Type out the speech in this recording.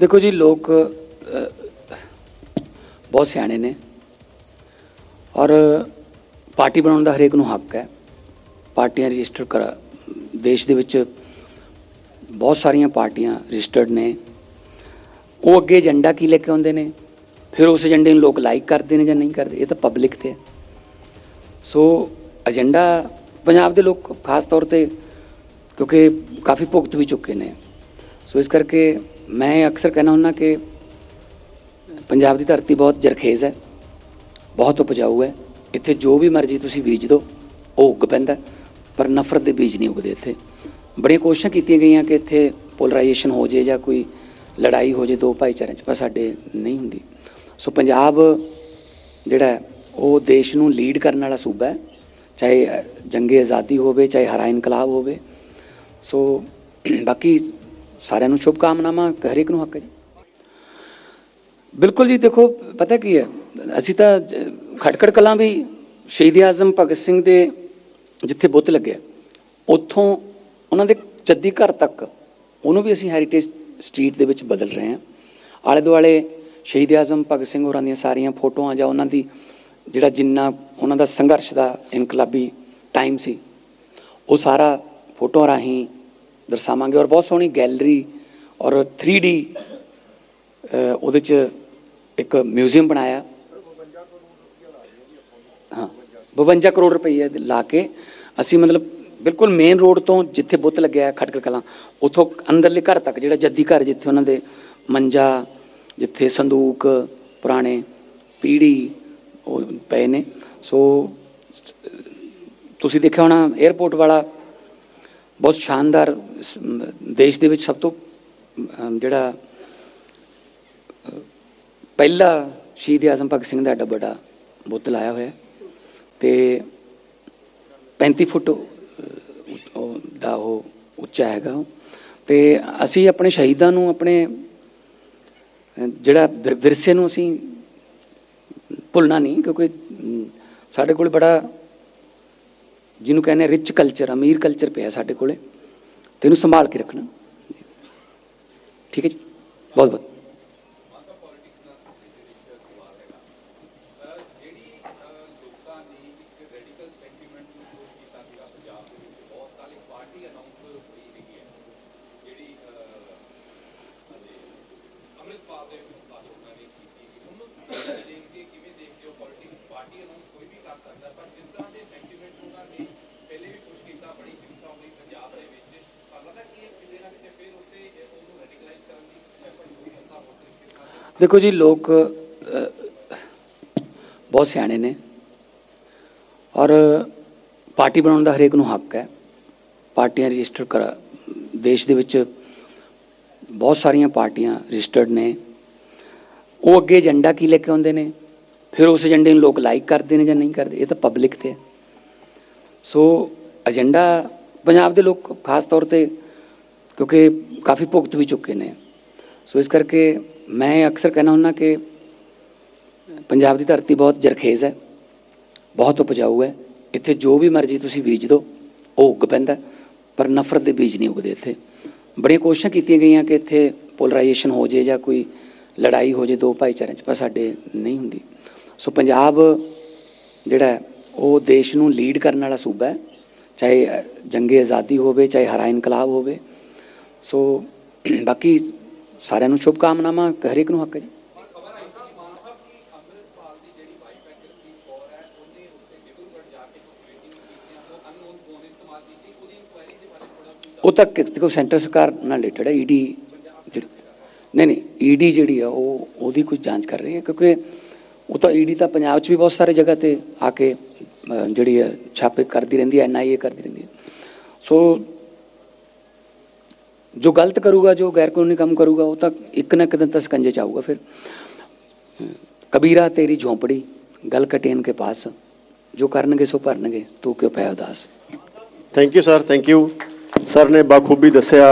ਦੇਖੋ ਜੀ, ਲੋਕ ਬਹੁਤ ਸਿਆਣੇ ਨੇ ਔਰ ਪਾਰਟੀ ਬਣਾਉਣ ਦਾ ਹਰੇਕ ਨੂੰ ਹੱਕ ਹੈ। ਪਾਰਟੀਆਂ ਰਜਿਸਟਰ ਕਰ, ਦੇਸ਼ ਦੇ ਵਿੱਚ ਬਹੁਤ ਸਾਰੀਆਂ ਪਾਰਟੀਆਂ ਰਜਿਸਟਰਡ ਨੇ। ਉਹ ਅੱਗੇ ਏਜੰਡਾ ਕੀ ਲੈ ਕੇ ਆਉਂਦੇ ਨੇ? ਫਿਰ ਉਸ ਏਜੰਡੇ ਨੂੰ ਲੋਕ ਲਾਈਕ ਕਰਦੇ ਨੇ ਜਾਂ ਨਹੀਂ ਕਰਦੇ? ਇਹ ਤਾਂ ਪਬਲਿਕ ਤੇ ਹੈ। ਸੋ ਏਜੰਡਾ ਪੰਜਾਬ ਦੇ ਲੋਕ ਖਾਸ ਤੌਰ ਤੇ ਕਿਉਂਕਿ ਕਾਫੀ ਭੁਗਤ ਵੀ ਚੁੱਕੇ ਨੇ। ਸੋ ਇਸ ਕਰਕੇ ਮੈਂ ਅਕਸਰ ਕਹਿਣਾ ਹੁੰਦਾ ਕਿ ਪੰਜਾਬ ਦੀ ਧਰਤੀ ਬਹੁਤ ਜਰਖੇਜ਼ ਹੈ, ਬਹੁਤ ਉਪਜਾਊ ਹੈ। ਇੱਥੇ ਜੋ ਵੀ ਮਰਜ਼ੀ ਤੁਸੀਂ ਬੀਜ ਦਿਓ, ਉਹ ਉੱਗ ਪੈਂਦਾ ਪਰ ਨਫ਼ਰਤ ਦੇ ਬੀਜ ਨਹੀਂ ਉੱਗਦੇ ਇੱਥੇ। ਬੜੀਆਂ ਕੋਸ਼ਿਸ਼ਾਂ ਕੀਤੀਆਂ ਗਈਆਂ ਕਿ ਇੱਥੇ ਪੋਲਰਾਈਜੇਸ਼ਨ ਹੋ ਜੇ ਜਾਂ ਕੋਈ ਲੜਾਈ ਹੋ ਜੇ ਦੋ ਭਾਈਚਾਰਿਆਂ 'ਚ, ਪਰ ਸਾਡੇ ਨਹੀਂ ਹੁੰਦੀ। ਸੋ ਪੰਜਾਬ ਜਿਹੜਾ ਉਹ ਦੇਸ਼ ਨੂੰ ਲੀਡ ਕਰਨ ਵਾਲਾ ਸੂਬਾ ਹੈ, ਚਾਹੇ ਜੰਗੇ ਆਜ਼ਾਦੀ ਹੋਵੇ, ਚਾਹੇ ਹਰਾ ਇਨਕਲਾਬ ਹੋਵੇ। ਸੋ ਬਾਕੀ ਸਾਰਿਆਂ ਨੂੰ ਸ਼ੁਭ ਕਾਮਨਾਵਾਂ, ਹਰੇਕ ਨੂੰ ਹੱਕ ਹੈ ਜੀ। ਬਿਲਕੁਲ ਜੀ, ਦੇਖੋ, ਪਤਾ ਕੀ ਹੈ, ਅਸੀਂ ਤਾਂ ਖਟਕੜ ਕਲਾਂ ਵੀ ਸ਼ਹੀਦ ਆਜ਼ਮ ਭਗਤ ਸਿੰਘ ਦੇ ਜਿੱਥੇ ਬੁੱਤ ਲੱਗਿਆ ਉੱਥੋਂ ਉਹਨਾਂ ਦੇ ਜੱਦੀ ਘਰ ਤੱਕ ਉਹਨੂੰ ਵੀ ਅਸੀਂ ਹੈਰੀਟੇਜ ਸਟਰੀਟ ਦੇ ਵਿੱਚ ਬਦਲ ਰਹੇ ਹਾਂ। ਆਲੇ ਦੁਆਲੇ ਸ਼ਹੀਦ ਆਜ਼ਮ ਭਗਤ ਸਿੰਘ ਹੋਰਾਂ ਦੀਆਂ ਸਾਰੀਆਂ ਫੋਟੋਆਂ ਜਾਂ ਉਹਨਾਂ ਦੀ ਜਿਹੜਾ ਜਿੰਨਾ ਉਹਨਾਂ ਦਾ ਸੰਘਰਸ਼ ਦਾ ਇਨਕਲਾਬੀ ਟਾਈਮ ਸੀ, ਉਹ ਸਾਰਾ ਫੋਟੋਆਂ ਰਾਹੀਂ ਦਰਸਾਵਾਂਗੇ ਔਰ ਬਹੁਤ ਸੋਹਣੀ ਗੈਲਰੀ ਔਰ 3D ਅ, ਉਹਦੇ ਚ ਇੱਕ ਮਿਊਜ਼ੀਅਮ ਬਣਾਇਆ। ਹਾਂ 52 ਕਰੋੜ ਰੁਪਏ ਲਾ ਕੇ ਅਸੀਂ ਮਤਲਬ ਬਿਲਕੁਲ ਮੇਨ ਰੋਡ ਤੋਂ ਜਿੱਥੇ ਬੁੱਤ ਲੱਗਿਆ ਖਟਕੜ ਕਲਾਂ ਉਥੋਂ ਅੰਦਰਲੇ ਘਰ ਤੱਕ ਜਿਹੜਾ ਜੱਦੀ ਘਰ ਜਿੱਥੇ ਉਹਨਾਂ ਦੇ ਮੰਜਾ ਜਿੱਥੇ ਸੰਦੂਕ ਪੁਰਾਣੇ ਪੀੜੀ ਉਹ ਪਏ ਨੇ। ਸੋ ਤੁਸੀਂ ਦੇਖਿਆ ਹੋਣਾ 에어ਪੋਰਟ ਵਾਲਾ ਬਹੁਤ ਸ਼ਾਨਦਾਰ ਦੇਸ਼ ਦੇ ਵਿੱਚ ਸਭ ਤੋਂ ਜਿਹੜਾ ਪਹਿਲਾ ਸ਼ਹੀਦ ਆਜ਼ਮ ਭਗਤ ਸਿੰਘ ਦਾ ਐਡਾ ਵੱਡਾ ਬੁੱਤ ਲਾਇਆ ਹੋਇਆ ਹੈ ਤੇ 35 ਫੁੱਟ ਦਾ ਉਹ ਉੱਚਾ ਹੈਗਾ ਉਹ। ਤੇ ਅਸੀਂ ਆਪਣੇ ਸ਼ਹੀਦਾਂ ਨੂੰ, ਆਪਣੇ ਜਿਹੜਾ ਵਿਰਸੇ ਨੂੰ ਅਸੀਂ ਭੁੱਲਣਾ ਨਹੀਂ, ਕਿਉਂਕਿ ਸਾਡੇ ਕੋਲ ਬੜਾ ਜਿਹਨੂੰ ਕਹਿੰਦੇ ਰਿਚ ਕਲਚਰ ਅਮੀਰ ਕਲਚਰ ਪਿਆ ਸਾਡੇ ਕੋਲੇ। ਤੇ ਇਹਨੂੰ ਸੰਭਾਲ ਕੇ ਰੱਖਣਾ। ਠੀਕ ਹੈ ਜੀ? ਬਹੁਤ ਬਹੁਤ ਜਿਹੜੀ ਅਹ, ਲੋਕਾਂ ਨੇ ਇੱਕ ਰੈਡੀਕਲ ਸੈਂਟੀਮੈਂਟ ਨੂੰ ਪੋਸ਼ ਕੀਤਾ ਸੀਗਾ ਪੰਜਾਬ ਦੇ ਵਿੱਚ ਬਹੁਤ ਸਾਲ ਇੱਕ ਪਾਰਟੀ ਅਨਾਉਂਸ ਹੋਈ ਹੈਗੀ ਹੈ ਜਿਹੜੀ ਅਹ, ਅਤੇ ਅੰਮ੍ਰਿਤਪਾਲ ਦੇ ਵਿਰੁੱਧ ਲੋਕਾਂ ਨੇ ਕੀਤੀ ਸੀ ਉਹਨੂੰ ਦੇਖ ਕੇ ਕਿਵੇਂ ਦੇਖਦੇ ਹੋ ਪੋਲਿਟਿਕਸ ਪਾਰਟੀ ਅਨਾਉਂਸ ਕੋਈ ਵੀ ਕਰ ਸਕਦਾ ਪਰ ਜਿਸ ਤਰ੍ਹਾਂ ਦੇ ਸੈਂਟੀਮੈਂਟ ਉਹਨਾਂ ਨੇ ਪਹਿਲੇ ਵੀ ਪੁਸ਼ ਕੀਤਾ ਬੜੀ ਹਿੰਸਾ ਹੋਈ ਪੰਜਾਬ ਦੇ ਵਿੱਚ ਤਾਂ ਲੱਗਦਾ ਕਿ ਇਹ ਕਿਤੇ ਨਾ ਕਿਤੇ ਫਿਰ ਉੱਤੇ ਉਹਨੂੰ ਰੈਡੀਕਲਾਈਜ਼ ਕਰਨ ਦੀ ਐਫਰਟ ਹੋ ਸਕਦਾ ਹੋਰ ਤਰੀਕੇ ਨਾਲ ਦੇਖੋ ਜੀ, ਲੋਕ ਬਹੁਤ ਸਿਆਣੇ ਨੇ ਔਰ ਪਾਰਟੀ ਬਣਾਉਣ ਦਾ ਹਰੇਕ ਨੂੰ ਹੱਕ ਹੈ। ਪਾਰਟੀਆਂ ਰਜਿਸਟਰ ਕਰ, ਦੇਸ਼ ਦੇ ਵਿੱਚ ਬਹੁਤ ਸਾਰੀਆਂ ਪਾਰਟੀਆਂ ਰਜਿਸਟਰਡ ਨੇ। ਉਹ ਅੱਗੇ ਏਜੰਡਾ ਕੀ ਲੈ ਕੇ ਆਉਂਦੇ ਨੇ? ਫਿਰ ਉਸ ਏਜੰਡੇ ਨੂੰ ਲੋਕ ਲਾਈਕ ਕਰਦੇ ਨੇ ਜਾਂ ਨਹੀਂ ਕਰਦੇ, ਇਹ ਤਾਂ ਪਬਲਿਕ ਤੇ ਹੈ। ਸੋ ਏਜੰਡਾ ਪੰਜਾਬ ਦੇ ਲੋਕ ਖਾਸ ਤੌਰ ਤੇ ਕਿਉਂਕਿ ਕਾਫੀ ਭੁਗਤ ਵੀ ਚੁੱਕੇ ਨੇ। ਸੋ ਇਸ ਕਰਕੇ ਮੈਂ ਅਕਸਰ ਕਹਿਣਾ ਹੁੰਦਾ ਕਿ ਪੰਜਾਬ ਦੀ ਧਰਤੀ ਬਹੁਤ ਜਰਖੇਜ਼ ਹੈ, ਬਹੁਤ ਉਪਜਾਊ ਹੈ। ਇੱਥੇ ਜੋ ਵੀ ਮਰਜ਼ੀ ਤੁਸੀਂ ਬੀਜ ਦਿਓ, ਉਹ ਉੱਗ ਪੈਂਦਾ, ਪਰ ਨਫ਼ਰਤ ਦੇ ਬੀਜ ਨਹੀਂ ਉੱਗਦੇ ਇੱਥੇ। ਬੜੀਆਂ ਕੋਸ਼ਿਸ਼ਾਂ ਕੀਤੀਆਂ ਗਈਆਂ ਕਿ ਇੱਥੇ ਪੋਲਰਾਈਜੇਸ਼ਨ ਹੋ ਜੇ ਜਾਂ ਕੋਈ ਲੜਾਈ ਹੋ ਜੇ ਦੋ ਭਾਈਚਾਰਿਆਂ 'ਚ, ਪਰ ਸਾਡੇ ਨਹੀਂ ਹੁੰਦੀ। ਸੋ ਪੰਜਾਬ ਜਿਹੜਾ ਉਹ ਦੇਸ਼ ਨੂੰ ਲੀਡ ਕਰਨ ਵਾਲਾ ਸੂਬਾ ਹੈ, ਚਾਹੇ ਜੰਗੇ ਆਜ਼ਾਦੀ ਹੋਵੇ, ਚਾਹੇ ਹਰਾ ਇਨਕਲਾਬ ਹੋਵੇ। ਸੋ ਬਾਕੀ ਸਾਰਿਆਂ ਨੂੰ ਸ਼ੁਭ ਕਾਮਨਾਵਾਂ ਹਰੇਕ ਨੂੰ ਹੱਕ ਹੈ ਜੀ। ਉਹ ਤਾਂ ਦੇਖੋ, ਸੈਂਟਰ ਸਰਕਾਰ ਨਾਲ ਰਿਲੇਟਡ ਹੈ ਈਡੀ ਨਹੀਂ ਨਹੀਂ ਈਡੀ ਜਿਹੜੀ ਆ ਉਹ, ਉਹਦੀ ਕੁਝ ਜਾਂਚ ਕਰ ਰਹੀ ਹੈ, ਕਿਉਂਕਿ ਉਹ ਤਾਂ ਈਡੀ ਤਾਂ ਪੰਜਾਬ 'ਚ ਵੀ ਬਹੁਤ ਸਾਰੇ ਜਗ੍ਹਾ ਤੇ ਆ ਕੇ ਜਿਹੜੀ ਹੈ, ਛਾਪੇ ਕਰਦੀ ਰਹਿੰਦੀ ਹੈ ਐਨਆਈਏ ਕਰਦੀ ਰਹਿੰਦੀ ਹੈ। ਸੋ ਜੋ ਗਲਤ ਕਰੂਗਾ, ਜੋ ਗੈਰ ਕਾਨੂੰਨੀ ਕੰਮ ਕਰੂਗਾ, ਉਹ ਤਾਂ ਇੱਕ ਨਾ ਇੱਕ ਤਾਂ ਸਕੰਜੇ ਚ ਆਊਗਾ ਫਿਰ। ਕਬੀਰਾ, ਤੇਰੀ ਝੋਂਪੜੀ, ਗਲ ਕਟੇਨ ਕੇ ਪਾਸ। ਜੋ ਕਰਨਗੇ, ਸੋ ਭਰਨਗੇ, ਤੂੰ ਕਿਉਂ ਪਿਆ ਉਦਾਸ? Thank you sir thank you sir ਨੇ ਬਾਖੂਬੀ ਦੱਸਿਆ।